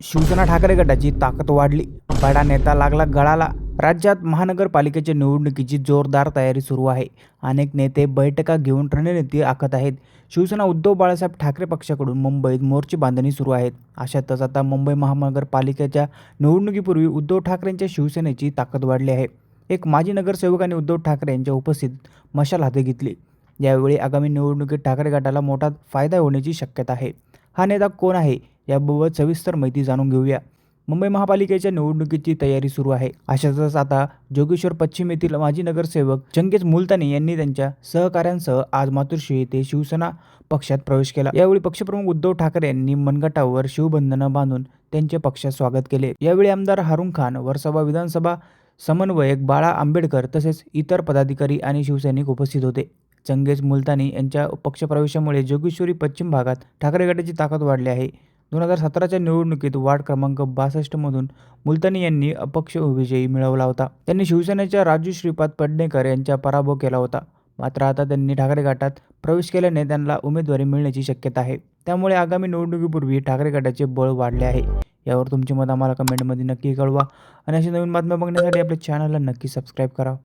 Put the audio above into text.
शिवसेना ठाकरे गटाची ताकद वाढली. बडा नेता लागला गळाला. राज्यात महानगरपालिकेच्या निवडणुकीची जोरदार तयारी सुरू आहे. अनेक नेते बैठका घेऊन रणनीती आखत आहेत. शिवसेना उद्धव बाळासाहेब ठाकरे पक्षाकडून मुंबईत मोर्चे बांधणी सुरू आहेत. अशातच आता मुंबई महानगरपालिकेच्या निवडणुकीपूर्वी उद्धव ठाकरेंच्या शिवसेनेची ताकद वाढली आहे. एक माजी नगरसेवक आणि उद्धव ठाकरे यांच्या उपस्थितीत मशाल हाती घेतली. यावेळी आगामी निवडणुकीत ठाकरे गटाला मोठा फायदा होण्याची शक्यता आहे. हा नेता कोण आहे? याबाबत सविस्तर माहिती जाणून घेऊया. मुंबई महापालिकेच्या निवडणुकीची तयारी सुरू आहे. अशातच आता जोगेश्वर पश्चिम येथील माजी नगरसेवक चंगेज मुलतानी यांनी त्यांच्या सहकाऱ्यांसह आज मातुरशी येथे शिवसेना पक्षात प्रवेश केला. यावेळी पक्षप्रमुख उद्धव ठाकरे यांनी मनगटावर शिवबंधनं बांधून त्यांचे पक्षात स्वागत केले. यावेळी आमदार हारुण खान वरसभा विधानसभा समन्वयक बाळा आंबेडकर तसेच इतर पदाधिकारी आणि शिवसैनिक उपस्थित होते. चंगेज मुलतानी यांच्या पक्षप्रवेशामुळे जोगेश्वरी पश्चिम भागात ठाकरे गटाची ताकद वाढली आहे. दोन हजार सतराच्या निवडणुकीत वार्ड क्रमांक बासष्टमधून मुलतानी यांनी अपक्ष विजयी मिळवला होता. त्यांनी शिवसेनेच्या राजू श्रीपाद पडणेकर यांचा पराभव केला होता. मात्र आता त्यांनी ठाकरे गटात प्रवेश केल्याने त्यांना उमेदवारी मिळण्याची शक्यता आहे. त्यामुळे आगामी निवडणुकीपूर्वी ठाकरे गटाचे बळ वाढले आहे. यावर तुमचे मत आम्हाला कमेंटमध्ये नक्की कळवा. आणि अशी नवीन बातम्या बघण्यासाठी आपल्या चॅनलला नक्की सबस्क्राईब करा.